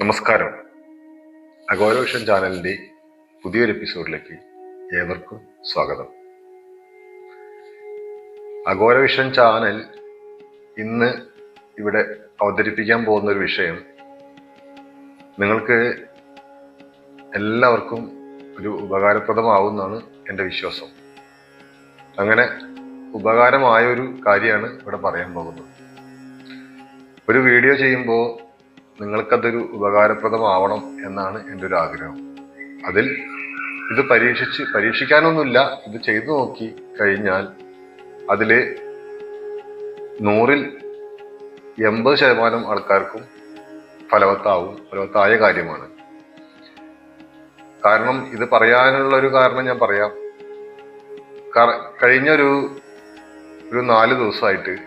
നമസ്കാരം. അഗോരോഷൻ ചാനലിന്റെ പുതിയൊരു എപ്പിസോഡിലേക്ക് ഏവർക്കും സ്വാഗതം. അഗോരവിഷൻ ചാനൽ ഇന്ന് ഇവിടെ അവതരിപ്പിക്കാൻ പോകുന്ന ഒരു വിഷയം നിങ്ങൾക്ക് എല്ലാവർക്കും ഒരു ഉപകാരപ്രദമാവുമെന്നാണ് എന്റെ വിശ്വാസം. അങ്ങനെ ഉപകാരമായ ഒരു കാര്യമാണ് ഇവിടെ പറയാൻ പോകുന്നത്. ഒരു വീഡിയോ ചെയ്യുമ്പോൾ നിങ്ങൾക്കതൊരു ഉപകാരപ്രദമാവണം എന്നാണ് എന്റെ ഒരു ആഗ്രഹം അതിൽ ഇത് പരീക്ഷിച്ച് പരീക്ഷിക്കാനൊന്നുമില്ല. ഇത് ചെയ്തു നോക്കി കഴിഞ്ഞാൽ അതിൽ നൂറിൽ എൺപത് ശതമാനം ആൾക്കാർക്കും ഫലവത്താവും ഫലവത്തായ കാര്യമാണ്. കാരണം ഇത് പറയാനുള്ള ഒരു കാരണം ഞാൻ പറയാം. കഴിഞ്ഞൊരു ഒരു നാല് ദിവസമായിട്ട്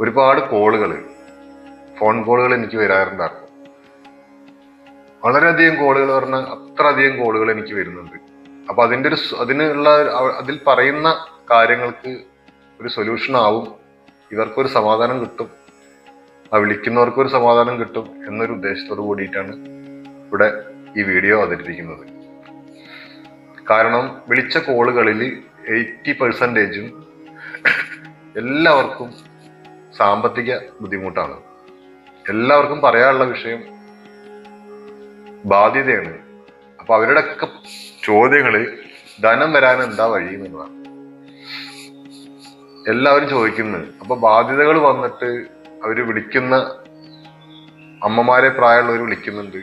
ഒരുപാട് കോളുകൾ ഫോൺ കോളുകൾ എനിക്ക് വരാറുണ്ടായിരുന്നു. വളരെയധികം കോളുകൾ പറഞ്ഞ അത്ര അധികം കോളുകൾ എനിക്ക് വരുന്നുണ്ട്. അപ്പൊ അതിന്റെ ഒരു അതിനുള്ള അതിൽ പറയുന്ന കാര്യങ്ങൾക്ക് ഒരു സൊല്യൂഷൻ ആവും. ഇവർക്കൊരു സമാധാനം കിട്ടും. ആ വിളിക്കുന്നവർക്ക് ഒരു സമാധാനം കിട്ടും എന്നൊരു ഉദ്ദേശത്തോട് കൂടിയിട്ടാണ് ഇവിടെ ഈ വീഡിയോ അവതരിപ്പിക്കുന്നത് കാരണം വിളിച്ച കോളുകളിൽ എയ്റ്റി പെർസെന്റേജും എല്ലാവർക്കും സാമ്പത്തിക ബുദ്ധിമുട്ടാണ്. എല്ലാവർക്കും പറയാനുള്ള വിഷയം ബാധ്യതയാണ്. അപ്പൊ അവരുടെ ഒക്കെ ചോദ്യങ്ങൾ ധനം വരാൻ എന്താ വഴി എന്നുള്ളതാണ്. എല്ലാവരും ചോദിക്കുന്നത് അപ്പൊ ബാധ്യതകൾ വന്നിട്ട് അവർ വിളിക്കുന്ന അമ്മമാരെ പ്രായമുള്ളവർ വിളിക്കുന്നുണ്ട്.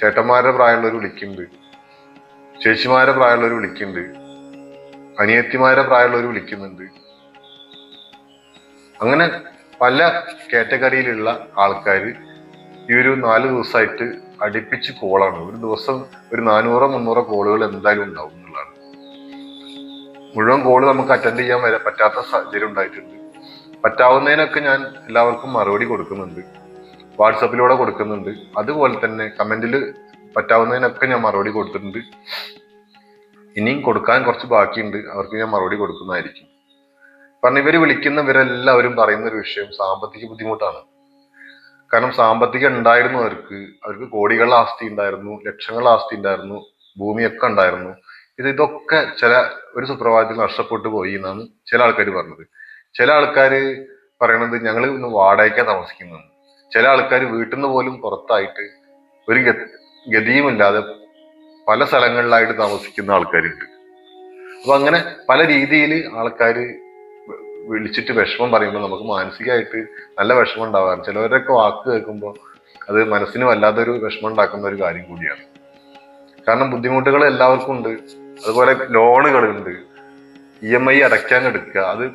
ചേട്ടന്മാരെ പ്രായമുള്ളവർ വിളിക്കുന്നുണ്ട്. ചേച്ചിമാരെ പ്രായമുള്ളവർ വിളിക്കുന്നുണ്ട്. അനിയത്തിമാരെ പ്രായമുള്ളവർ വിളിക്കുന്നുണ്ട്. അങ്ങനെ പല കാറ്റഗറിയിലുള്ള ആൾക്കാർ ഈ ഒരു നാല് ദിവസമായിട്ട് അടുപ്പിച്ച് കോളാണ് ഒരു ദിവസം ഒരു നാനൂറോ മുന്നൂറോ കോളുകൾ എന്തായാലും ഉണ്ടാവും എന്നുള്ളതാണ്. മുഴുവൻ കോൾ നമുക്ക് അറ്റൻഡ് ചെയ്യാൻ വരെ പറ്റാത്ത സാഹചര്യം ഉണ്ടായിട്ടുണ്ട്. പറ്റാവുന്നതിനൊക്കെ ഞാൻ എല്ലാവർക്കും മറുപടി കൊടുക്കുന്നുണ്ട്. വാട്സപ്പിലൂടെ കൊടുക്കുന്നുണ്ട്. അതുപോലെ തന്നെ കമന്റിൽ പറ്റാവുന്നതിനൊക്കെ ഞാൻ മറുപടി കൊടുത്തിട്ടുണ്ട്. ഇനിയും കൊടുക്കാൻ കുറച്ച് ബാക്കിയുണ്ട്. അവർക്ക് ഞാൻ മറുപടി കൊടുക്കുന്നതായിരിക്കും. കാരണം ഇവർ വിളിക്കുന്നവരെല്ലാവരും പറയുന്ന ഒരു വിഷയം സാമ്പത്തിക ബുദ്ധിമുട്ടാണ്. കാരണം സാമ്പത്തികം ഉണ്ടായിരുന്നു അവർക്ക് അവർക്ക് കോടികളുടെ ആസ്തി ഉണ്ടായിരുന്നു ലക്ഷങ്ങളുടെ ആസ്തി ഉണ്ടായിരുന്നു ഭൂമിയൊക്കെ ഉണ്ടായിരുന്നു. ഇത് ഇതൊക്കെ ചില ഒരു സുപ്രഭാതത്തിൽ നഷ്ടപ്പെട്ടു പോയി എന്നാണ് ചില ആൾക്കാർ പറഞ്ഞത്. ചില ആൾക്കാർ പറയണത് ഞങ്ങൾ ഇന്ന് വാടകയ്ക്കാ താമസിക്കുന്നത്. ചില ആൾക്കാർ വീട്ടിൽ നിന്ന് പോലും പുറത്തായിട്ട് ഒരു ഗതിയുമില്ലാതെ പല സ്ഥലങ്ങളിലായിട്ട് താമസിക്കുന്ന ആൾക്കാരുണ്ട്. അപ്പൊ അങ്ങനെ പല രീതിയിൽ ആൾക്കാർ വിളിച്ചിട്ട് വിഷമം പറയുമ്പോൾ നമുക്ക് മാനസികമായിട്ട് നല്ല വിഷമം ഉണ്ടാവാറ്. ചിലവരൊക്കെ വാക്ക് കേൾക്കുമ്പോൾ അത് മനസ്സിന് വല്ലാത്തൊരു വിഷമം ഉണ്ടാക്കുന്ന ഒരു കാര്യം കൂടിയാണ്. കാരണം ബുദ്ധിമുട്ടുകൾ എല്ലാവർക്കും ഉണ്ട്. അതുപോലെ ലോണുകളുണ്ട്. ഇ എം ഐ അടയ്ക്കാൻ എടുക്കുക അത്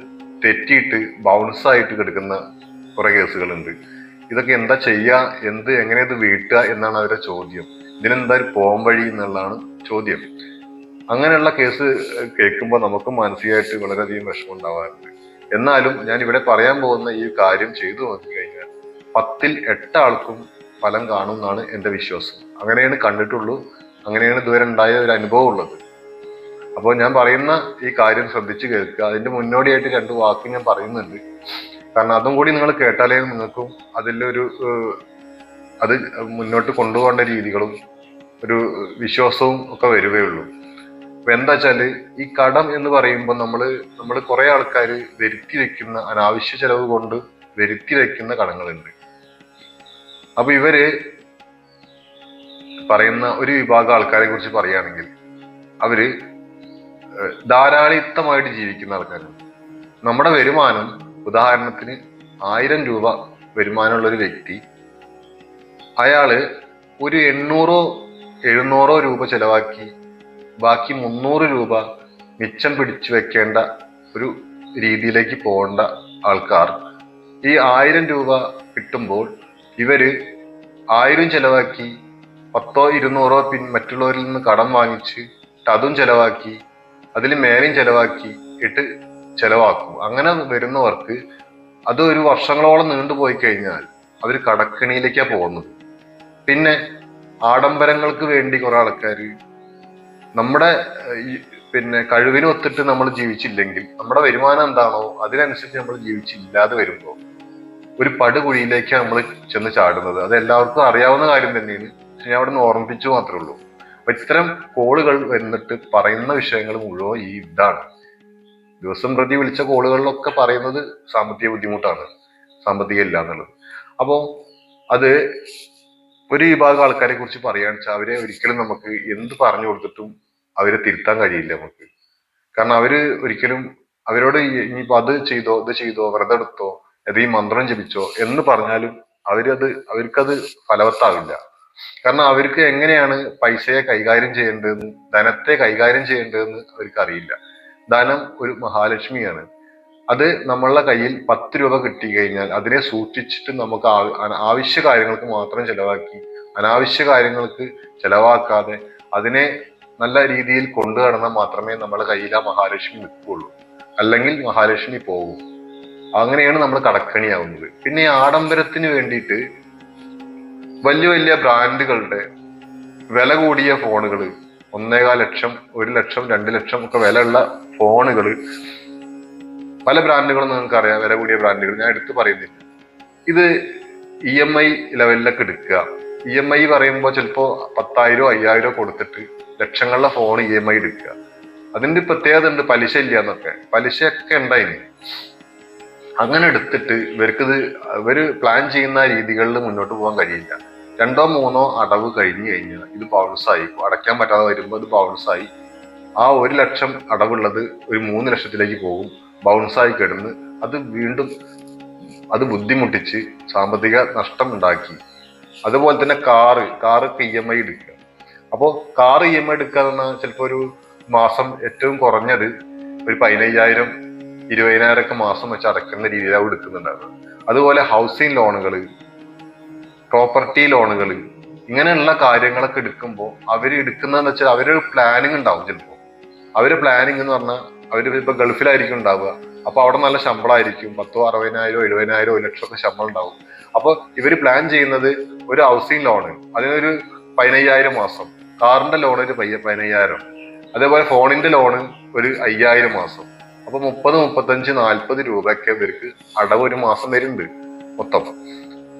തെറ്റിയിട്ട് ബൗൺസ് ആയിട്ട് കിടക്കുന്ന കുറെ കേസുകളുണ്ട്. ഇതൊക്കെ എന്താ ചെയ്യുക എന്ത് എങ്ങനെ ഇത് വീട്ടുക എന്നാണ് അവരുടെ ചോദ്യം. ഇതിനെന്താ ഒരു പോം വഴി എന്നുള്ളതാണ് ചോദ്യം. അങ്ങനെയുള്ള കേസ് കേൾക്കുമ്പോൾ നമുക്ക് മാനസികമായിട്ട് വളരെയധികം വിഷമം ഉണ്ടാവാറുണ്ട്. എന്നാലും ഞാൻ ഇവിടെ പറയാൻ പോകുന്ന ഈ കാര്യം ചെയ്തു നോക്കി കഴിഞ്ഞാൽ പത്തിൽ എട്ട് ആൾക്കും ഫലം കാണും എന്നാണ് എന്റെ വിശ്വാസം. അങ്ങനെയാണ് കണ്ടിട്ടുള്ളൂ അങ്ങനെയാണ് ഇതുവരെ ഉണ്ടായ ഒരു അനുഭവം ഉള്ളത്. അപ്പോൾ ഞാൻ പറയുന്ന ഈ കാര്യം ശ്രദ്ധിച്ച് കേൾക്കുക. അതിന്റെ മുന്നോടിയായിട്ട് രണ്ട് വാക്ക് ഞാൻ പറയുന്നുണ്ട്. കാരണം അതും കൂടി നിങ്ങൾ കേട്ടാലേ നിങ്ങൾക്കും അതിലൊരു അത് മുന്നോട്ട് കൊണ്ടുപോകേണ്ട രീതികളും ഒരു വിശ്വാസവും ഒക്കെ വരുകയുള്ളൂ. എന്താ വെച്ചാൽ ഈ കടം എന്ന് പറയുമ്പോൾ നമ്മൾ നമ്മൾ കുറെ ആൾക്കാർ വരുത്തി വെക്കുന്ന അനാവശ്യ ചെലവ് കൊണ്ട് വരുത്തി വെക്കുന്ന കടങ്ങളുണ്ട്. അപ്പൊ ഇവർ പറയുന്ന ഒരു വിഭാഗം ആൾക്കാരെ കുറിച്ച് പറയുകയാണെങ്കിൽ അവർ ധാരാളിത്തമായിട്ട് ജീവിക്കുന്ന ആൾക്കാരാണ് നമ്മുടെ വരുമാനം ഉദാഹരണത്തിന് ആയിരം രൂപ വരുമാനമുള്ള ഒരു വ്യക്തി അയാൾ ഒരു എണ്ണൂറോ എഴുന്നൂറോ രൂപ ചെലവാക്കി ബാക്കി മുന്നൂറ് രൂപ മിച്ചം പിടിച്ചു വെക്കേണ്ട ഒരു രീതിയിലേക്ക് പോകേണ്ട ആൾക്കാർ. ഈ ആയിരം രൂപ കിട്ടുമ്പോൾ ഇവർ ആയിരം ചെലവാക്കി പത്തോ ഇരുന്നൂറോ പിൻ മറ്റുള്ളവരിൽ നിന്ന് കടം വാങ്ങിച്ച് അതും ചെലവാക്കി അതിൽ മേലെയും ചെലവാക്കി ഇട്ട് ചെലവാക്കും. അങ്ങനെ വരുന്നവർക്ക് അത് ഒരു വർഷങ്ങളോളം നീണ്ടുപോയി കഴിഞ്ഞാൽ അവർ കടക്കണിയിലേക്കാണ് പോകുന്നത്. പിന്നെ ആഡംബരങ്ങൾക്ക് വേണ്ടി കുറെ ആൾക്കാർ നമ്മുടെ പിന്നെ കഴിവിന് ഒത്തിട്ട് നമ്മൾ ജീവിച്ചില്ലെങ്കിൽ നമ്മുടെ വരുമാനം എന്താണോ അതിനനുസരിച്ച് നമ്മൾ ജീവിച്ചില്ലാതെ വരുമ്പോൾ ഒരു പടുകുഴിയിലേക്കാണ് നമ്മൾ ചെന്ന് ചാടുന്നത്. അത് എല്ലാവർക്കും അറിയാവുന്ന കാര്യം തന്നെയാണ്. പക്ഷെ ഞാൻ അവിടെ നിന്ന് ഓർമ്മിപ്പിച്ചു മാത്രമേ ഉള്ളൂ. അപ്പൊ ഇത്തരം കോളുകൾ വന്നിട്ട് പറയുന്ന വിഷയങ്ങൾ മുഴുവൻ ഈ ഇതാണ്. ദിവസം പ്രതി വിളിച്ച കോളുകളിലൊക്കെ പറയുന്നത് സാമ്പത്തിക ബുദ്ധിമുട്ടാണ്. സാമ്പത്തികം ഇല്ല എന്നുള്ളത്. അപ്പോൾ അത് ഒരു വിഭാഗം ആൾക്കാരെ കുറിച്ച് പറയുകയാണെന്ന് വെച്ചാൽ അവരെ ഒരിക്കലും നമുക്ക് എന്ത് പറഞ്ഞു കൊടുത്തിട്ടും അവരെ തിരുത്താൻ കഴിയില്ല നമുക്ക്. കാരണം അവർ ഒരിക്കലും അവരോട് ഇനിയിപ്പോ അത് ചെയ്തോ ഇത് ചെയ്തോ വ്രതം എടുത്തോ അത് ഈ മന്ത്രം ജപിച്ചോ എന്ന് പറഞ്ഞാലും അവരത് അവർക്കത് ഫലവത്താവില്ല. കാരണം അവർക്ക് എങ്ങനെയാണ് പൈസയെ കൈകാര്യം ചെയ്യേണ്ടതെന്ന് ധനത്തെ കൈകാര്യം ചെയ്യേണ്ടതെന്ന് അവർക്ക് അറിയില്ല ധനം ഒരു മഹാലക്ഷ്മിയാണ്. അത് നമ്മളുടെ കയ്യിൽ പത്ത് രൂപ കിട്ടി കഴിഞ്ഞാൽ അതിനെ സൂക്ഷിച്ചിട്ട് നമുക്ക് ആവശ്യ കാര്യങ്ങൾക്ക് മാത്രം ചെലവാക്കി അനാവശ്യ കാര്യങ്ങൾക്ക് ചെലവാക്കാതെ അതിനെ നല്ല രീതിയിൽ കൊണ്ടു നടന്നാൽ മാത്രമേ നമ്മുടെ കയ്യിൽ ആ മഹാലക്ഷ്മി നിൽക്കുള്ളൂ അല്ലെങ്കിൽ മഹാലക്ഷ്മി പോകും അങ്ങനെയാണ് നമ്മൾ കടക്കണിയാവുന്നത്. പിന്നെ ആഡംബരത്തിന് വേണ്ടിയിട്ട് വലിയ വലിയ ബ്രാൻഡുകളുടെ വില കൂടിയ ഫോണുകൾ ഒന്നേകാൽ ലക്ഷം ഒരു ലക്ഷം രണ്ട് ലക്ഷം ഒക്കെ വിലയുള്ള ഫോണുകൾ പല ബ്രാൻഡുകളും നിങ്ങൾക്ക് അറിയാം വില കൂടിയ ബ്രാൻഡുകൾ. ഞാൻ എടുത്തു പറയുന്നില്ല. ഇത് ഇ എം ഐ ലെവലിലൊക്കെ എടുക്കുക. ഇ എം ഐ പറയുമ്പോൾ ചിലപ്പോൾ പത്തായിരോ അയ്യായിരോ കൊടുത്തിട്ട് ലക്ഷങ്ങളുടെ ഫോൺ ഇ എം ഐ എടുക്കുക. അതിന്റെ പ്രത്യേകത ഉണ്ട് പലിശ ഇല്ല എന്നൊക്കെ പലിശയൊക്കെ ഉണ്ടായിന്. അങ്ങനെ എടുത്തിട്ട് ഇവർക്കിത് ഇവർ പ്ലാൻ ചെയ്യുന്ന രീതികളിൽ മുന്നോട്ട് പോകാൻ കഴിയില്ല. രണ്ടോ മൂന്നോ അടവ് കഴിഞ്ഞു കഴിഞ്ഞാൽ ഇത് ബൗൺസായി അടയ്ക്കാൻ പറ്റാതെ വരുമ്പോൾ ഇത് ബൗൺസായി ആ ഒരു ലക്ഷം അടവുള്ളത് ഒരു മൂന്ന് ലക്ഷത്തിലേക്ക് പോകും. ബൗൺസായി കിടന്ന് അത് വീണ്ടും അത് ബുദ്ധിമുട്ടിച്ച് സാമ്പത്തിക നഷ്ടം ഉണ്ടാക്കി. അതുപോലെ തന്നെ car car E M I എടുക്കുക. അപ്പോൾ കാർ ഇ എം ഐ എടുക്കാന്ന് ചിലപ്പോൾ ഒരു മാസം ഏറ്റവും കുറഞ്ഞത്. ഒരു പതിനയ്യായിരം ഇരുപതിനായിരം ഒക്കെ മാസം വെച്ച് അടയ്ക്കുന്ന രീതിയിലാവും എടുക്കുന്നുണ്ടാവുക അതുപോലെ ഹൗസിംഗ് ലോണുകൾ പ്രോപ്പർട്ടി ലോണുകൾ ഇങ്ങനെയുള്ള കാര്യങ്ങളൊക്കെ എടുക്കുമ്പോൾ അവർ എടുക്കുന്നതെന്ന് വെച്ചാൽ അവരൊരു പ്ലാനിങ് ഉണ്ടാവും ചിലപ്പോൾ അവർ പ്ലാനിങ് എന്ന് പറഞ്ഞാൽ അവർ ഇപ്പം ഗൾഫിലായിരിക്കും ഉണ്ടാവുക. അപ്പോൾ അവിടെ നല്ല ശമ്പളമായിരിക്കും പത്തോ അറുപതിനായിരോ എഴുപതിനായിരോ ഒരു ലക്ഷം ഒക്കെ ശമ്പളം ഉണ്ടാവും. അപ്പോൾ ഇവർ പ്ലാൻ ചെയ്യുന്നത് ഒരു ഹൗസിംഗ് ലോണ് അതിനൊരു പതിനയ്യായിരം മാസം. കാറിന്റെ ലോൺ ഒരു പയ്യ പതിനയ്യായിരം. അതേപോലെ ഫോണിന്റെ ലോൺ ഒരു അയ്യായിരം മാസം. അപ്പൊ മുപ്പത് മുപ്പത്തഞ്ച് നാൽപ്പത് രൂപയൊക്കെ ഇവർക്ക് അടവ് ഒരു മാസം വരുന്നുണ്ട് മൊത്തം.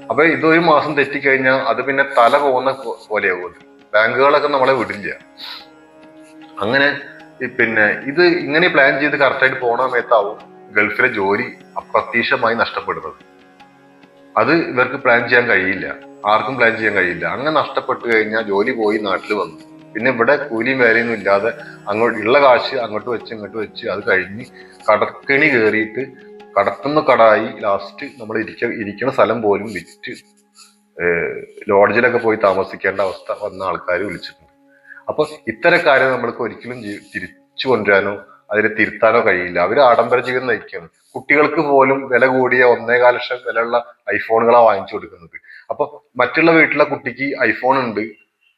അപ്പൊ ഇതൊരു മാസം തെറ്റിക്കഴിഞ്ഞാൽ അത് പിന്നെ തല പോകുന്ന പോലെയാകും ബാങ്കുകളൊക്കെ നമ്മളെ വിടില്ല. അങ്ങനെ പിന്നെ ഇത് ഇങ്ങനെ പ്ലാൻ ചെയ്ത് കറക്റ്റായിട്ട് പോണ സമയത്താവും ഗൾഫിലെ ജോലി അപ്രത്യക്ഷമായി നഷ്ടപ്പെടുന്നത്. അത് ഇവർക്ക് പ്ലാൻ ചെയ്യാൻ കഴിയില്ല. ആർക്കും പ്ലാൻ ചെയ്യാൻ കഴിയില്ല. അങ്ങനെ നഷ്ടപ്പെട്ടു കഴിഞ്ഞാൽ ജോലി പോയി നാട്ടിൽ വന്നു. പിന്നെ ഇവിടെ കൂലിയും വേലയൊന്നും ഇല്ലാതെ അങ്ങോട്ട് ഉള്ള കാശ് അങ്ങോട്ട് വെച്ച് ഇങ്ങോട്ട് വെച്ച് അത് കഴിഞ്ഞ് കടക്കണി കയറിയിട്ട് കടത്തുന്ന കടായി ലാസ്റ്റ് നമ്മൾ ഇരിക്ക ഇരിക്കുന്ന സ്ഥലം പോലും വിറ്റ് ലോഡ്ജിലൊക്കെ പോയി താമസിക്കേണ്ട അവസ്ഥ വന്ന ആൾക്കാർ വിളിച്ചിട്ടുണ്ട്. അപ്പൊ ഇത്തരക്കാരെ നമ്മൾക്ക് ഒരിക്കലും തിരിച്ചു കൊണ്ടുവരാനോ അതിനെ തിരുത്താനോ കഴിയില്ല. അവർ ആഡംബര ജീവിതം നയിക്കുകയാണ്. കുട്ടികൾക്ക് പോലും വില കൂടിയ ഒന്നേകാൽ ലക്ഷം വിലയുള്ള ഐഫോണുകളാണ് വാങ്ങിച്ചു കൊടുക്കുന്നത്. അപ്പൊ മറ്റുള്ള വീട്ടിലെ കുട്ടിക്ക് ഐഫോൺ ഉണ്ട്.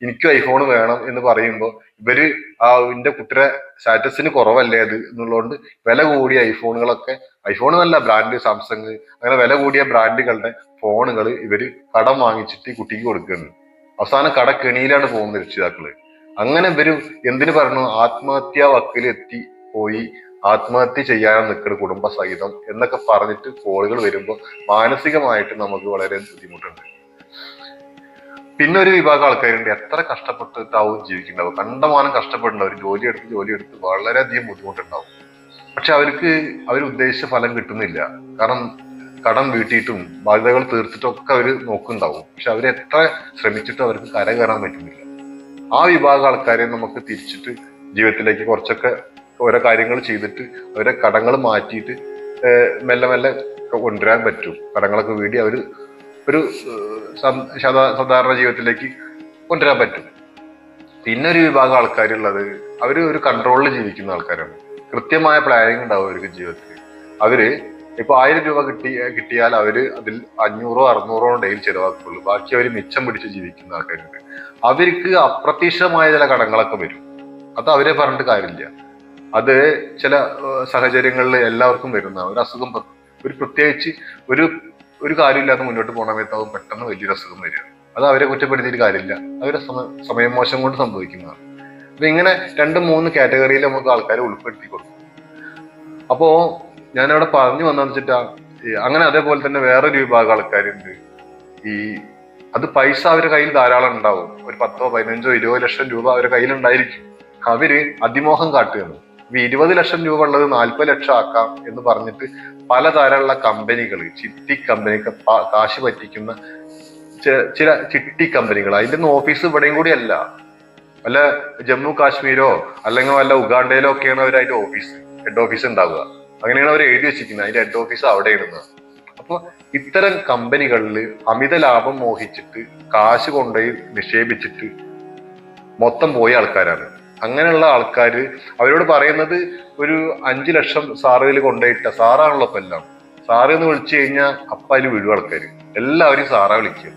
എനിക്കും ഐഫോൺ വേണം എന്ന് പറയുമ്പോൾ ഇവർ ആ എന്റെ കുട്ടിയുടെ സ്റ്റാറ്റസിന് കുറവല്ലേ അത് എന്നുള്ളതുകൊണ്ട് വില കൂടിയ ഐഫോണുകളൊക്കെ ഐഫോൺ നല്ല ബ്രാൻഡ് സാംസങ് അങ്ങനെ വില കൂടിയ ബ്രാൻഡുകളുടെ ഫോണുകൾ ഇവർ കടം വാങ്ങിച്ചിട്ട് കുട്ടിക്ക് കൊടുക്കുന്നുണ്ട് അവസാനം കടക്കെണിയിലാണ് പോകുന്നത് രക്ഷിതാക്കൾ. അങ്ങനെ ഇവർ എന്തിനു പറഞ്ഞു? ആത്മഹത്യാ വക്കിലെത്തി പോയി ആത്മഹത്യ ചെയ്യാൻ നിൽക്കുന്ന കുടുംബസഹിതം എന്നൊക്കെ പറഞ്ഞിട്ട് കോളുകൾ വരുമ്പോൾ മാനസികമായിട്ട് നമുക്ക് വളരെ ബുദ്ധിമുട്ടുണ്ട്. പിന്നെ ഒരു വിഭാഗം ആൾക്കാരുണ്ട് എത്ര കഷ്ടപ്പെട്ടിട്ടാവും ജീവിക്കുന്നുണ്ടാവും കണ്ടമാനം കഷ്ടപ്പെടുന്നുണ്ടാവും ജോലി എടുത്ത് ജോലി എടുത്ത് വളരെയധികം ബുദ്ധിമുട്ടുണ്ടാവും. പക്ഷെ അവർക്ക് അവർ ഉദ്ദേശിച്ച ഫലം കിട്ടുന്നില്ല. കാരണം കടം വീട്ടിയിട്ടും ബാധ്യതകൾ തീർത്തിട്ടും ഒക്കെ അവർ നോക്കുന്നുണ്ടാവും. പക്ഷെ അവർ എത്ര ശ്രമിച്ചിട്ടും അവർക്ക് കര കയറാൻ പറ്റുന്നില്ല. ആ വിഭാഗം ആൾക്കാരെ നമുക്ക് തിരിച്ചിട്ട് ജീവിതത്തിലേക്ക് കുറച്ചൊക്കെ ഓരോ കാര്യങ്ങൾ ചെയ്തിട്ട് അവരെ കടങ്ങൾ മാറ്റിയിട്ട് മെല്ലെ മെല്ലെ കൊണ്ടുവരാൻ പറ്റും. കടങ്ങളൊക്കെ വീടി അവർ ഒരു സാധാരണ ജീവിതത്തിലേക്ക് കൊണ്ടുവരാൻ പറ്റും. പിന്നെ ഒരു വിഭാഗം ആൾക്കാരുള്ളത് അവർ ഒരു കൺട്രോളിൽ ജീവിക്കുന്ന ആൾക്കാരാണ്. കൃത്യമായ പ്ലാനിങ് ഉണ്ടാവും അവർക്ക് ജീവിതത്തിൽ അവർ ഇപ്പൊ ആയിരം രൂപ കിട്ടി കിട്ടിയാൽ അവർ അതിൽ അഞ്ഞൂറോ അറുന്നൂറോ ഡെയിൽ ചെലവാക്കുള്ളൂ ബാക്കി അവർ മിച്ചം പിടിച്ച് ജീവിക്കുന്ന ആൾക്കാരുണ്ട്. അവർക്ക് അപ്രതീക്ഷിതമായ ചില കടങ്ങളൊക്കെ വരും. അത് അവരെ പറഞ്ഞിട്ട് കാര്യമില്ല. അത് ചില സാഹചര്യങ്ങളിൽ എല്ലാവർക്കും വരുന്ന ഒരു അസുഖം ഒരു പ്രത്യേകിച്ച് ഒരു ഒരു കാര്യമില്ലാതെ മുന്നോട്ട് പോകണ സമയത്താവും പെട്ടെന്ന് വലിയൊരു അസുഖം വരിക. അത് അവരെ കുറ്റപ്പെടുത്തിയിട്ട് കാര്യമില്ല. അവരെ സമ സമയം മോശം കൊണ്ട് സംഭവിക്കുന്നതാണ്. അപ്പൊ ഇങ്ങനെ രണ്ട് മൂന്ന് കാറ്റഗറിയിൽ നമുക്ക് ആൾക്കാരെ ഉൾപ്പെടുത്തി കൊടുക്കും. അപ്പോ ഞാനവിടെ പറഞ്ഞു വന്നെന്ന് വെച്ചിട്ടാ അങ്ങനെ അതേപോലെ തന്നെ വേറൊരു വിഭാഗം ആൾക്കാരുണ്ട്. ഈ അത് പൈസ അവരുടെ കയ്യിൽ ധാരാളം ഉണ്ടാവും. ഒരു പത്തോ പതിനഞ്ചോ ഇരുപതോ ലക്ഷം രൂപ അവരുടെ കയ്യിൽ ഉണ്ടായിരിക്കും അവർ അതിമോഹം കാട്ടുകയാണ്. ഇരുപത് ലക്ഷം രൂപ ഉള്ളത് നാൽപ്പത് ലക്ഷം ആക്കാം എന്ന് പറഞ്ഞിട്ട് പലതരമുള്ള കമ്പനികൾ ചിട്ടി കമ്പനിക്ക് കാശ് പറ്റിക്കുന്ന ചില ചിട്ടി കമ്പനികൾ അതിന്റെ ഒന്നും ഓഫീസ് ഇവിടെയും കൂടി അല്ല. വല്ല ജമ്മു കാശ്മീരോ അല്ലെങ്കിൽ വല്ല ഉഗാണ്ടയിലോ ഒക്കെയാണ് അവർ അതിന്റെ ഓഫീസ് ഹെഡ് ഓഫീസ് ഉണ്ടാവുക. അങ്ങനെയാണ് അവർ എഴുതി വെച്ചിരിക്കുന്നത്. അതിന്റെ ഹെഡ് ഓഫീസ് അവിടെ ഇടുന്നത്. അപ്പോൾ ഇത്തരം കമ്പനികളിൽ അമിത ലാഭം മോഹിച്ചിട്ട് കാശ് കൊണ്ടുപോയി നിക്ഷേപിച്ചിട്ട് മൊത്തം പോയ ആൾക്കാരാണ്. അങ്ങനെയുള്ള ആൾക്കാർ അവരോട് പറയുന്നത് ഒരു അഞ്ചു ലക്ഷം സാറിൽ കൊണ്ടുപോയിട്ട സാറാണല്ലോ ഇപ്പൊ എല്ലാം. സാറ് എന്ന് വിളിച്ചു കഴിഞ്ഞാൽ അപ്പ വീഴും ആൾക്കാർ എല്ലാവരും സാറാ വിളിക്കും.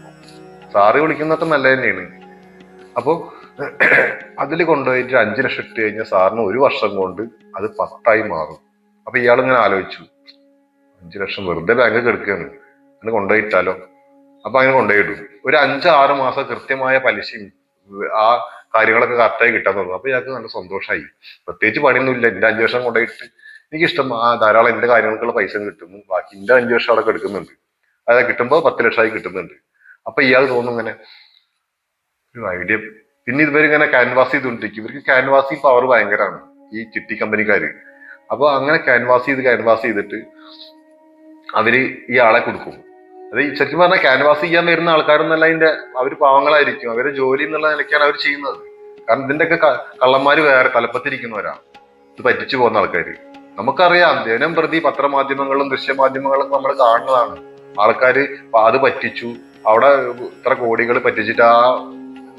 സാറ് വിളിക്കുന്നതൊക്കെ നല്ല തന്നെയാണ്. അപ്പോൾ അതിൽ കൊണ്ടുപോയിട്ട് അഞ്ചു ലക്ഷം ഇട്ട് കഴിഞ്ഞാൽ സാറിന് ഒരു വർഷം കൊണ്ട് അത് പത്തായി മാറും. അപ്പൊ ഇയാൾ ഇങ്ങനെ ആലോചിച്ചു. അഞ്ചു ലക്ഷം വെറുതെ ബാങ്ക് കിടക്കുകയാണ് അങ്ങനെ കൊണ്ടുപോയിട്ടാലോ? അപ്പൊ അങ്ങനെ കൊണ്ടുപോയിടും ഒരു അഞ്ച് ആറ് മാസം കൃത്യമായ പലിശയും ആ കാര്യങ്ങളൊക്കെ കറക്റ്റായി കിട്ടാൻ തുടങ്ങും. അപ്പൊ ഇയാൾക്ക് നല്ല സന്തോഷമായി പ്രത്യേകിച്ച് പണിയൊന്നും ഇല്ല എന്റെ അഞ്ചു വർഷം കൊണ്ടുപോയിട്ട് എനിക്കിഷ്ടം ആ ധാരാളം എന്റെ കാര്യങ്ങൾക്കുള്ള പൈസ കിട്ടുന്നു ബാക്കി എന്റെ അഞ്ചു വർഷം അവിടെ എടുക്കുന്നുണ്ട് അതായത് കിട്ടുമ്പോൾ പത്ത് ലക്ഷമായി കിട്ടുന്നുണ്ട്. അപ്പൊ ഇയാൾ തോന്നും ഇങ്ങനെ ഒരു ഐഡിയ പിന്നെ ഇതുവരെ ഇങ്ങനെ ക്യാൻവാസ് ചെയ്തുകൊണ്ടിരിക്കും. ഇവർക്ക് ക്യാൻവാസി പവർ ഭയങ്കരമാണ് ഈ ചിട്ടി കമ്പനിക്കാര്. അപ്പൊ അങ്ങനെ ക്യാൻവാസ് ചെയ്ത് ക്യാൻവാസ് ചെയ്തിട്ട് അവർ ഈ ആളെ കൊടുക്കും. അത് ശരിക്കും പറഞ്ഞാൽ ക്യാൻവാസ് ചെയ്യാൻ വരുന്ന ആൾക്കാരൊന്നല്ല അതിന്റെ അവർ പാവങ്ങളായിരിക്കും. അവരെ ജോലി എന്നുള്ള നിലയ്ക്കാണ് അവർ ചെയ്യുന്നത്. കാരണം ഇതിന്റെയൊക്കെ കള്ളന്മാര് വേറെ തലപ്പത്തിരിക്കുന്നവരാണ് ഇത് പറ്റിച്ചു പോകുന്ന ആൾക്കാര്. നമുക്കറിയാം ദിനം പ്രതി പത്രമാധ്യമങ്ങളും ദൃശ്യമാധ്യമങ്ങളും നമ്മൾ കാണുന്നതാണ്. ആൾക്കാര് അത് പറ്റിച്ചു. അവിടെ ഇത്ര കോടികൾ പറ്റിച്ചിട്ട് ആ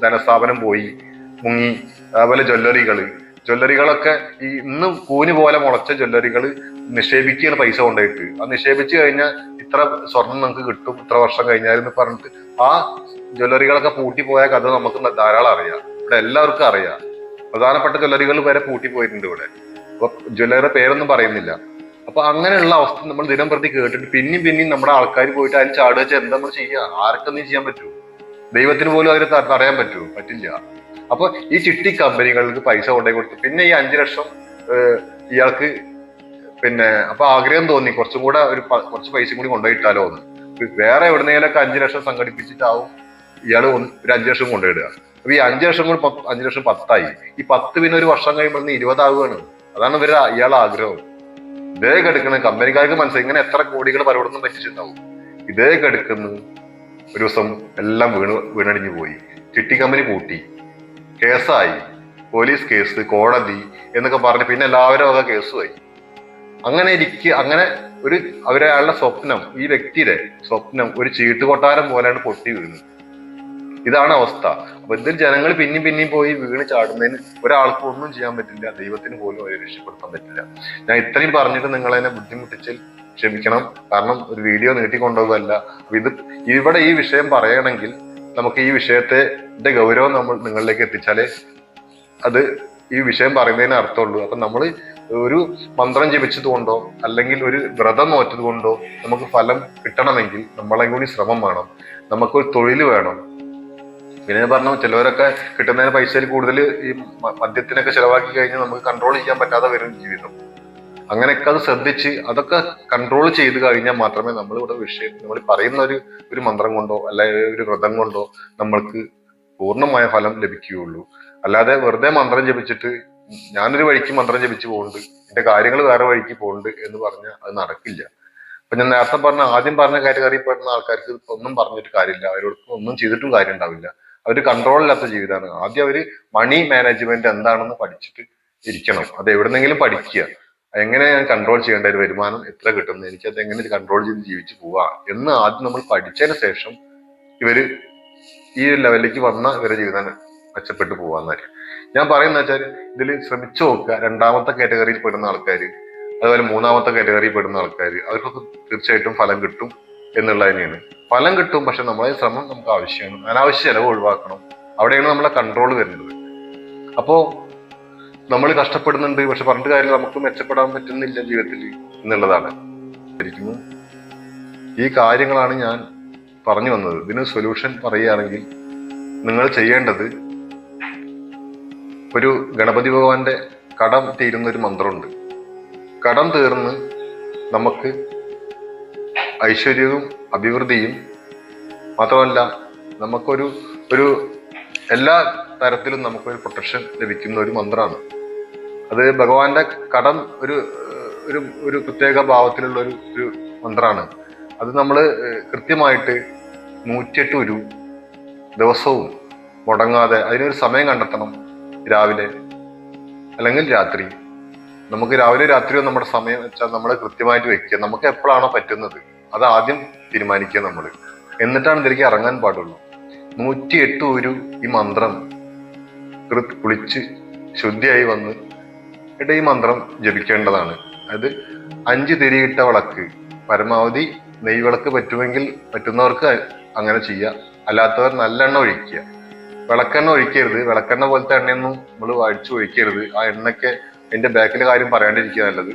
ധനസ്ഥാപനം പോയി മുങ്ങി. അതുപോലെ ജ്വല്ലറികൾ. ജ്വല്ലറികളൊക്കെ ഈ ഇന്ന് കൂന് പോലെ മുളച്ച ജ്വല്ലറികൾ നിക്ഷേപിക്കുകയാണ് പൈസ കൊണ്ടായിട്ട് ആ നിക്ഷേപിച്ച് കഴിഞ്ഞാൽ ഇത്ര സ്വർണം നമുക്ക് കിട്ടും ഇത്ര വർഷം കഴിഞ്ഞാലെന്ന് പറഞ്ഞിട്ട് ആ ജ്വല്ലറികളൊക്കെ പോയ കഥ നമുക്ക് ധാരാളം അറിയാം. ഇവിടെ എല്ലാവർക്കും അറിയാം. പ്രധാനപ്പെട്ട ജ്വല്ലറികൾ വരെ പൂട്ടി പോയിട്ടുണ്ട് ഇവിടെ. അപ്പൊ ജ്വല്ലറിയുടെ പേരൊന്നും പറയുന്നില്ല. അപ്പൊ അങ്ങനെയുള്ള അവസ്ഥ നമ്മൾ ദിനം പ്രതി കേട്ടിട്ട് പിന്നെയും പിന്നെയും നമ്മുടെ ആൾക്കാർ പോയിട്ട് അതിൽ ചാടുക വെച്ചാൽ എന്താ നമ്മൾ ചെയ്യുക ആർക്കൊന്നും ചെയ്യാൻ പറ്റൂ? ദൈവത്തിന് പോലും ത- തടയാൻ പറ്റുമോ പറ്റില്ല. അപ്പൊ ഈ ചിട്ടി കമ്പനികൾക്ക് പൈസ കൊണ്ടേ കൊടുത്തു പിന്നെ ഈ അഞ്ചു ലക്ഷം ഇയാൾക്ക് പിന്നെ അപ്പൊ ആഗ്രഹം തോന്നി. കുറച്ചും കൂടെ ഒരു കുറച്ച് പൈസ കൂടി കൊണ്ടുപോയിട്ടാലോ എന്ന്. വേറെ എവിടുന്നേലൊക്കെ അഞ്ചു ലക്ഷം സംഘടിപ്പിച്ചിട്ടാവും ഇയാൾ ഒരു അഞ്ചു ലക്ഷം കൊണ്ടുപോയിടുക. അപ്പൊ ഈ അഞ്ചു ലക്ഷം കൂടി അഞ്ചു ലക്ഷം പത്തായി. ഈ പത്ത് പിന്നെ ഒരു വർഷം കഴിയുമ്പോൾ ഇരുപതാവുകയാണ്. അതാണ് ഇവർ ഇയാളെ ആഗ്രഹം. ഇതേ കെടുക്കുന്നത് കമ്പനിക്കാർക്ക് മനസ്സിലായി. ഇങ്ങനെ എത്ര കോടികൾ പലയിടത്തും പറ്റിച്ചിട്ടുണ്ടാവും ഇതേ കെടുക്കുന്നു ഒരു ദിവസം എല്ലാം വീണ് വീണടിഞ്ഞു പോയി. ചിട്ടി കമ്പനി പൂട്ടി. കേസായി. പോലീസ് കേസ് കോടതി എന്നൊക്കെ പറഞ്ഞ് പിന്നെ എല്ലാവരും അത് കേസുമായി. അങ്ങനെ ഇരിക്കുക അങ്ങനെ ഒരു അവരയാളുടെ സ്വപ്നം ഈ വ്യക്തിയുടെ സ്വപ്നം ഒരു ചീട്ടുകൊട്ടാരം പോലെയാണ് പൊട്ടി വീഴുന്നത്. ഇതാണ് അവസ്ഥ. അപ്പൊ ഇതിൽ ജനങ്ങൾ പിന്നെയും പിന്നെയും പോയി വീണ് ചാടുന്നതിന് ഒരാൾക്കും ഒന്നും ചെയ്യാൻ പറ്റില്ല ദൈവത്തിന് പോലും അവരെ രക്ഷപ്പെടുത്താൻ പറ്റില്ല. ഞാൻ ഇത്രയും പറഞ്ഞിട്ട് നിങ്ങളതിനെ ബുദ്ധിമുട്ടിച്ചിൽ ക്ഷമിക്കണം. കാരണം ഒരു വീഡിയോ നീട്ടിക്കൊണ്ടുപോകല്ല ഇത് ഇവിടെ ഈ വിഷയം പറയണമെങ്കിൽ നമുക്ക് ഈ വിഷയത്തെ ഗൗരവം നമ്മൾ നിങ്ങളിലേക്ക് എത്തിച്ചാലേ അത് ഈ വിഷയം പറയുന്നതിന് അർത്ഥമുള്ളൂ. അപ്പൊ നമ്മൾ ഒരു മന്ത്രം ജപിച്ചത് കൊണ്ടോ അല്ലെങ്കിൽ ഒരു വ്രതം നോറ്റത് കൊണ്ടോ നമുക്ക് ഫലം കിട്ടണമെങ്കിൽ നമ്മളെ കൂടി ശ്രമം വേണം. നമുക്കൊരു തൊഴിൽ വേണം. പിന്നെ പറഞ്ഞു ചിലവരൊക്കെ കിട്ടുന്നതിന് പൈസയിൽ കൂടുതൽ ഈ മദ്യത്തിനൊക്കെ ചിലവാക്കി കഴിഞ്ഞാൽ നമുക്ക് കൺട്രോൾ ചെയ്യാൻ പറ്റാതെ വരും ജീവിതം. അങ്ങനെയൊക്കെ അത് ശ്രദ്ധിച്ച് അതൊക്കെ കൺട്രോൾ ചെയ്ത് കഴിഞ്ഞാൽ മാത്രമേ നമ്മൾ ഇവിടെ വിഷയം നമ്മൾ പറയുന്ന ഒരു ഒരു മന്ത്രം കൊണ്ടോ അല്ലെങ്കിൽ ഒരു വ്രതം കൊണ്ടോ നമ്മൾക്ക് പൂർണമായ ഫലം ലഭിക്കുകയുള്ളൂ. അല്ലാതെ വെറുതെ മന്ത്രം ജപിച്ചിട്ട് ഞാനൊരു വഴിക്ക് മന്ത്രം ജപിച്ച് പോകുന്നുണ്ട് എന്റെ കാര്യങ്ങൾ വേറെ വഴിക്ക് പോകുന്നുണ്ട് എന്ന് പറഞ്ഞാൽ അത് നടക്കില്ല. അപ്പൊ ഞാൻ നേരത്തെ പറഞ്ഞ ആദ്യം പറഞ്ഞ കാറ്റഗറി പെടുന്ന ആൾക്കാർക്ക് ഒന്നും പറഞ്ഞിട്ട് കാര്യമില്ല. അവരോട് ഒന്നും ചെയ്തിട്ടും കാര്യം ഉണ്ടാവില്ല. അവർ കൺട്രോളില്ലാത്ത ജീവിതമാണ്. ആദ്യം അവർ മണി മാനേജ്മെന്റ് എന്താണെന്ന് പഠിച്ചിട്ട് ഇരിക്കണം. അത് എവിടെന്നെങ്കിലും പഠിക്കുക. എങ്ങനെ ഞാൻ കൺട്രോൾ ചെയ്യേണ്ട ഒരു വരുമാനം എത്ര കിട്ടുന്നു? എനിക്ക് അത് എങ്ങനെ കൺട്രോൾ ചെയ്ത് ജീവിച്ചു പോവാ എന്ന് ആദ്യം നമ്മൾ പഠിച്ചതിന് ശേഷം ഇവർ ഈ ലെവലിലേക്ക് വന്ന ഇവരുടെ ജീവിതം മെച്ചപ്പെട്ടു പോവാന്നായിരിക്കും ഞാൻ പറയുന്ന വെച്ചാൽ ഇതിൽ ശ്രമിച്ചു നോക്കുക. രണ്ടാമത്തെ കാറ്റഗറിയിൽ പെടുന്ന ആൾക്കാർ അതുപോലെ മൂന്നാമത്തെ കാറ്റഗറിയിൽ പെടുന്ന ആൾക്കാർ അവർക്കൊക്കെ തീർച്ചയായിട്ടും ഫലം കിട്ടും എന്നുള്ളത് തന്നെയാണ്. ഫലം കിട്ടും പക്ഷെ നമ്മളെ ശ്രമം നമുക്ക് ആവശ്യമാണ്. അനാവശ്യ ചിലവ് ഒഴിവാക്കണം. അവിടെയാണ് നമ്മളെ കൺട്രോൾ വരുന്നത്. അപ്പോ നമ്മൾ കഷ്ടപ്പെടുന്നുണ്ട് പക്ഷെ പറഞ്ഞിട്ട് കാര്യം നമുക്ക് മെച്ചപ്പെടാൻ പറ്റുന്നില്ല ജീവിതത്തിൽ എന്നുള്ളതാണ്. ശരിക്കും ഈ കാര്യങ്ങളാണ് ഞാൻ പറഞ്ഞു വന്നത്. ഇതിന് സൊല്യൂഷൻ പറയുകയാണെങ്കിൽ നിങ്ങൾ ചെയ്യേണ്ടത് ഒരു ഗണപതി ഭഗവാന്റെ കടം തീരുന്ന ഒരു മന്ത്രമുണ്ട്. കടം തീർന്ന് നമുക്ക് ഐശ്വര്യവും അഭിവൃദ്ധിയും മാത്രമല്ല നമുക്കൊരു ഒരു എല്ലാ തരത്തിലും നമുക്കൊരു പ്രൊട്ടക്ഷൻ ലഭിക്കുന്ന ഒരു മന്ത്രമാണ്. അത് ഭഗവാന്റെ കടം ഒരു ഒരു ഒരു പ്രത്യേക ഭാവത്തിലുള്ള ഒരു ഒരു മന്ത്രമാണ് അത് നമ്മൾ കൃത്യമായിട്ട് നൂറ്റിയെട്ട് ഒരു ദിവസവും മുടങ്ങാതെ അതിനൊരു സമയം കണ്ടെത്തണം. രാവിലെ അല്ലെങ്കിൽ രാത്രി. നമുക്ക് രാവിലെ രാത്രിയോ നമ്മുടെ സമയം വെച്ചാൽ നമ്മൾ കൃത്യമായിട്ട് വെക്കുക. നമുക്ക് എപ്പോഴാണോ പറ്റുന്നത് അത് ആദ്യം തീരുമാനിക്കുക നമ്മൾ എന്നിട്ടാണ് ഇതിലേക്ക് ഇറങ്ങാൻ പാടുള്ളൂ. നൂറ്റി എട്ട് ഒരു ഈ മന്ത്രം കുളിച്ച് ശുദ്ധിയായി വന്ന് എന്നിട്ട് ഈ മന്ത്രം ജപിക്കേണ്ടതാണ്. അത് അഞ്ച് തിരിയിട്ട വിളക്ക് പരമാവധി നെയ്വിളക്ക് പറ്റുമെങ്കിൽ പറ്റുന്നവർക്ക് അങ്ങനെ ചെയ്യുക അല്ലാത്തവർ നല്ലെണ്ണ ഒഴിക്കുക. വിളക്കെണ്ണ ഒഴിക്കരുത്. വിളക്കെണ്ണ പോലത്തെ എണ്ണയൊന്നും നമ്മൾ അടിച്ചു ഒഴിക്കരുത്. ആ എണ്ണയ്ക്ക് എന്റെ ബാക്കിലെ കാര്യം പറയാണ്ടിരിക്കുക നല്ലത്.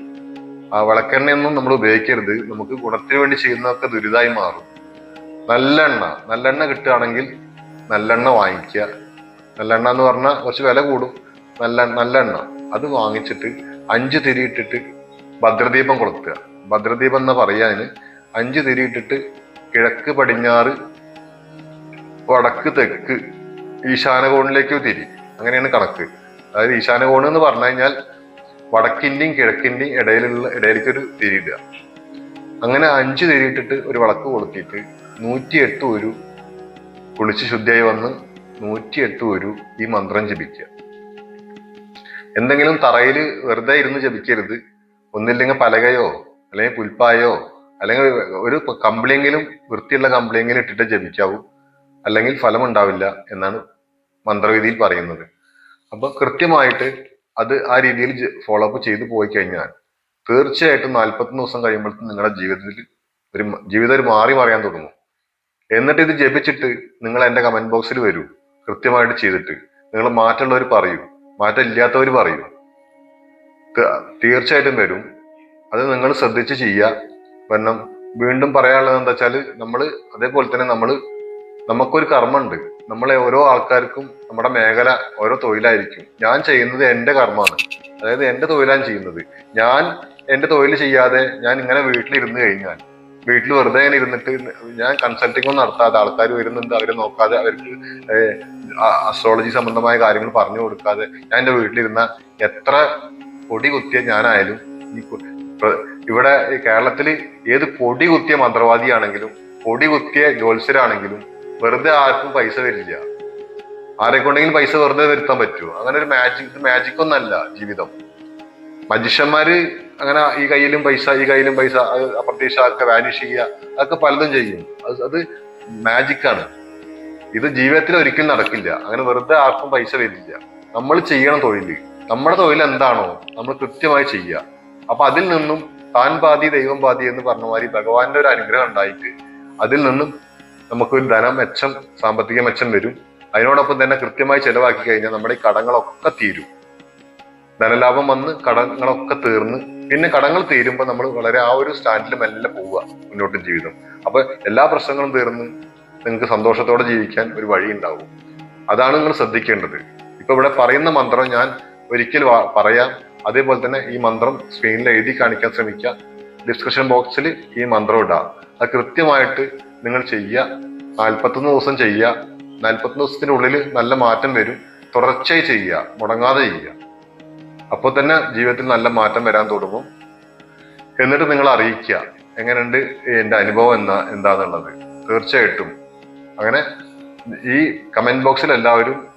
ആ വിളക്കെണ്ണയൊന്നും നമ്മൾ ഉപയോഗിക്കരുത്. നമുക്ക് ഗുണത്തിന് വേണ്ടി ചെയ്യുന്നതൊക്കെ ദുരിതമായി മാറും. നല്ലെണ്ണ. നല്ലെണ്ണ കിട്ടുകയാണെങ്കിൽ നല്ലെണ്ണ വാങ്ങിക്കുക. നല്ലെണ്ണ എന്ന് പറഞ്ഞാൽ കുറച്ച് വില കൂടും. നല്ല നല്ലെണ്ണ. അത് വാങ്ങിച്ചിട്ട് അഞ്ച് തിരിയിട്ടിട്ട് ഭദ്രദീപം കൊളുത്തുക. ഭദ്രദീപം എന്ന് പറയാന് അഞ്ച് തിരിയിട്ടിട്ട് കിഴക്ക് പടിഞ്ഞാറ് വടക്ക് തെക്ക് ഈശാനകോണിലേക്ക് തിരി. അങ്ങനെയാണ് കണക്ക്. അതായത് ഈശാനകോണ് എന്ന് പറഞ്ഞു കഴിഞ്ഞാൽ വടക്കിന്റെയും കിഴക്കിന്റെയും ഇടയിലുള്ള ഇടയിലേക്ക് ഒരു തിരിയിടുക അങ്ങനെ അഞ്ച് തിരിയിട്ടിട്ട് ഒരു വിളക്ക് കൊളുത്തിയിട്ട് നൂറ്റിയെട്ട് ഒരു കുളിച്ച് ശുദ്ധിയായി വന്ന് നൂറ്റിയെട്ട് ഒരു ഈ മന്ത്രം ജപിക്കുക. എന്തെങ്കിലും തറയിൽ വെറുതെ ഇരുന്ന് ജപിക്കരുത്. ഒന്നില്ലെങ്കിൽ പലകയോ അല്ലെങ്കിൽ പുൽപ്പായോ അല്ലെങ്കിൽ ഒരു കമ്പിളിയെങ്കിലും വൃത്തിയുള്ള കമ്പിളിയെങ്കിലും ഇട്ടിട്ട് ജപിക്കാവൂ. അല്ലെങ്കിൽ ഫലമുണ്ടാവില്ല എന്നാണ് മന്ത്രവിധിയിൽ പറയുന്നത്. അപ്പൊ കൃത്യമായിട്ട് അത് ആ രീതിയിൽ ഫോളോ അപ്പ് ചെയ്തു പോയി കഴിഞ്ഞാൽ തീർച്ചയായിട്ടും നാൽപ്പത്തൊന്ന് ദിവസം കഴിയുമ്പോഴത്തേക്കും നിങ്ങളുടെ ജീവിതത്തിൽ ഒരു ജീവിതം ഒരു മാറി മറിയാൻ തുടങ്ങും. എന്നിട്ട് ഇത് ജപിച്ചിട്ട് നിങ്ങൾ എന്റെ കമന്റ് ബോക്സിൽ വരൂ. കൃത്യമായിട്ട് ചെയ്തിട്ട് നിങ്ങൾ മാറ്റമുള്ളവർ പറയൂ. മാറ്റം ഇല്ലാത്തവർ പറയൂ തീർച്ചയായിട്ടും വരും. അത് നിങ്ങൾ ശ്രദ്ധിച്ച് ചെയ്യുക. കാരണം വീണ്ടും പറയാനുള്ളത് എന്താ വെച്ചാൽ നമ്മൾ അതേപോലെ തന്നെ നമ്മൾ നമുക്കൊരു കർമ്മമുണ്ട് നമ്മളെ ഓരോ ആൾക്കാർക്കും നമ്മുടെ മേഖല ഓരോ തൊഴിലായിരിക്കും. ഞാൻ ചെയ്യുന്നത് എന്റെ കർമ്മമാണ്. അതായത് എന്റെ തൊഴിലാണ് ചെയ്യുന്നത്. ഞാൻ എന്റെ തൊഴിൽ ചെയ്യാതെ ഞാൻ ഇങ്ങനെ വീട്ടിലിരുന്ന് കഴിഞ്ഞാൽ വീട്ടിൽ വെറുതെ ഇങ്ങനെ ഇരുന്നിട്ട് ഞാൻ കൺസൾട്ടിംഗ് ഒന്നും നടത്താതെ ആൾക്കാർ വരുന്നുണ്ട് അവരെ നോക്കാതെ അവർക്ക് അസ്ട്രോളജി സംബന്ധമായ കാര്യങ്ങൾ പറഞ്ഞു കൊടുക്കാതെ ഞാൻ എന്റെ വീട്ടിലിരുന്ന എത്ര പൊടി കുത്തിയ ഞാനായാലും ഈ ഇവിടെ കേരളത്തിൽ ഏത് പൊടി കുത്തിയ മന്ത്രവാദിയാണെങ്കിലും പൊടി കുത്തിയ ജ്യോത്സ്യരാണെങ്കിലും വെറുതെ ആർക്കും പൈസ വരില്ല. ആരെ കൊണ്ടെങ്കിലും പൈസ വെറുതെ വരുത്താൻ പറ്റുമോ അങ്ങനെ ഒരു മാജിക് മാജിക് ഒന്നല്ല ജീവിതം. മജിഷ്യന്മാര് അങ്ങനെ ഈ കയ്യിലും പൈസ ഈ കയ്യിലും പൈസ അത് അപ്രത്യക്ഷമാക്കുക വാനിഷ് ചെയ്യുക അതൊക്കെ പലതും ചെയ്യും. അത് അത് മാജിക്കാണ് ഇത് ജീവിതത്തിൽ ഒരിക്കലും നടക്കില്ല. അങ്ങനെ വെറുതെ ആർക്കും പൈസ വരില്ല. നമ്മൾ ചെയ്യണം തൊഴിൽ നമ്മുടെ തൊഴിൽ എന്താണോ നമ്മൾ കൃത്യമായി ചെയ്യുക. അപ്പൊ അതിൽ നിന്നും താൻ പാതി ദൈവം പാതി എന്ന് പറഞ്ഞ മാതിരി ഭഗവാന്റെ ഒരു അനുഗ്രഹം ഉണ്ടായിട്ട് അതിൽ നിന്നും നമുക്കൊരു ധനം മെച്ചം സാമ്പത്തിക മെച്ചം വരും. അതിനോടൊപ്പം തന്നെ കൃത്യമായി ചെലവാക്കി കഴിഞ്ഞാൽ നമ്മുടെ ഈ കടങ്ങളൊക്കെ തീരും. ധനലാഭം വന്ന് കടങ്ങളൊക്കെ തീർന്ന് പിന്നെ കടങ്ങൾ തീരുമ്പോൾ നമ്മൾ വളരെ ആ ഒരു സ്റ്റാൻഡിൽ മെല്ലെ പോവുക മുന്നോട്ട് ജീവിതം. അപ്പൊ എല്ലാ പ്രശ്നങ്ങളും തീർന്ന് നിങ്ങൾക്ക് സന്തോഷത്തോടെ ജീവിക്കാൻ ഒരു വഴി ഉണ്ടാവും. അതാണ് നിങ്ങൾ ശ്രദ്ധിക്കേണ്ടത്. ഇപ്പൊ ഇവിടെ പറയുന്ന മന്ത്രം ഞാൻ ഒരിക്കൽ പറയാം. അതേപോലെ തന്നെ ഈ മന്ത്രം സ്ക്രീനിൽ എഴുതി കാണിക്കാൻ ശ്രമിക്കുക. ഡിസ്ക്രിപ്ഷൻ ബോക്സിൽ ഈ മന്ത്രം ഇടാം. അത് കൃത്യമായിട്ട് നിങ്ങൾ ചെയ്യുക. നാൽപ്പത്തൊന്ന് ദിവസം ചെയ്യുക. നാൽപ്പത്തൊന്ന് ദിവസത്തിന്റെ ഉള്ളിൽ നല്ല മാറ്റം വരും. തുടർച്ചയായി ചെയ്യുക. മുടങ്ങാതെ ചെയ്യുക. അപ്പോൾ തന്നെ ജീവിതത്തിൽ നല്ല മാറ്റം വരാൻ തുടങ്ങും. എന്നിട്ട് നിങ്ങൾ അറിയിക്കുക. എങ്ങനെയുണ്ട് എന്റെ അനുഭവം എന്താ എന്താന്നുള്ളത്. തീർച്ചയായിട്ടും. അങ്ങനെ ഈ കമന്റ് ബോക്സിൽ എല്ലാവരും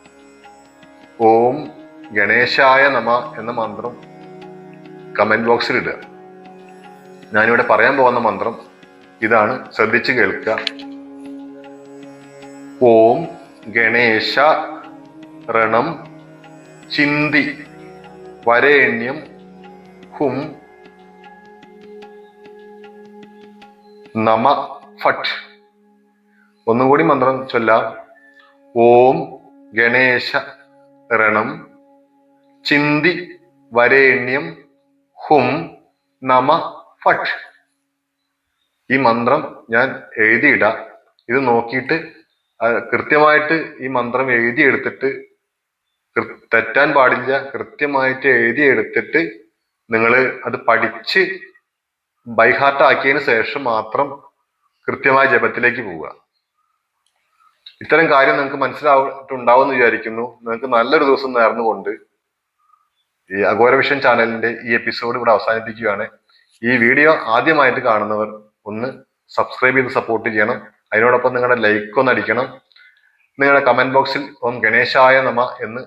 ഓം ഗണേശായ നമ എന്ന മന്ത്രം കമന്റ് ബോക്സിൽ ഇടുക. ഞാനിവിടെ പറയാൻ പോകുന്ന മന്ത്രം ഇതാണ് ശ്രദ്ധിച്ചു കേൾക്കുക. ഓം ഗണേശ റണം ചിന്തി വരേണ്യം ഹും നമ ഫട്ട്. ഒന്നുകൂടി മന്ത്രം ചൊല്ലാം. ഓം ഗണേശ റണം ചിന്തി വരേണ്യം ഹും നമ ഫട്ട്. ഈ മന്ത്രം ഞാൻ എഴുതിയിടാം. ഇത് നോക്കിയിട്ട് കൃത്യമായിട്ട് ഈ മന്ത്രം എഴുതിയെടുത്തിട്ട് തെറ്റാൻ പാടില്ല കൃത്യമായിട്ട് എഴുതിയെടുത്തിട്ട് നിങ്ങൾ അത് പഠിച്ച് ബൈഹാർട്ട് ആക്കിയതിന് ശേഷം മാത്രം കൃത്യമായ ജപത്തിലേക്ക് പോവുക. ഇത്തരം കാര്യം നിങ്ങൾക്ക് മനസ്സിലായിട്ടുണ്ടാവും എന്ന് വിചാരിക്കുന്നു. നിങ്ങൾക്ക് നല്ലൊരു ദിവസം നേർന്നുകൊണ്ട് ഈ അഘോര വിഷൻ ചാനലിന്റെ ഈ എപ്പിസോഡ് ഇവിടെ അവസാനിപ്പിക്കുകയാണ്. ഈ വീഡിയോ ആദ്യമായിട്ട് കാണുന്നവർ ഒന്ന് സബ്സ്ക്രൈബ് ചെയ്ത് സപ്പോർട്ട് ചെയ്യണം. അതിനോടൊപ്പം നിങ്ങളുടെ ലൈക്ക് ഒന്ന് അടിക്കണം. നിങ്ങളുടെ കമന്റ് ബോക്സിൽ ഓം ഗണേശായ നമ എന്ന്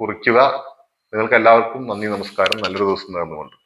കുറിക്കുക. നിങ്ങൾക്ക് എല്ലാവർക്കും നന്ദി നമസ്കാരം. നല്ലൊരു ദിവസം നേർന്നുകൊണ്ട്.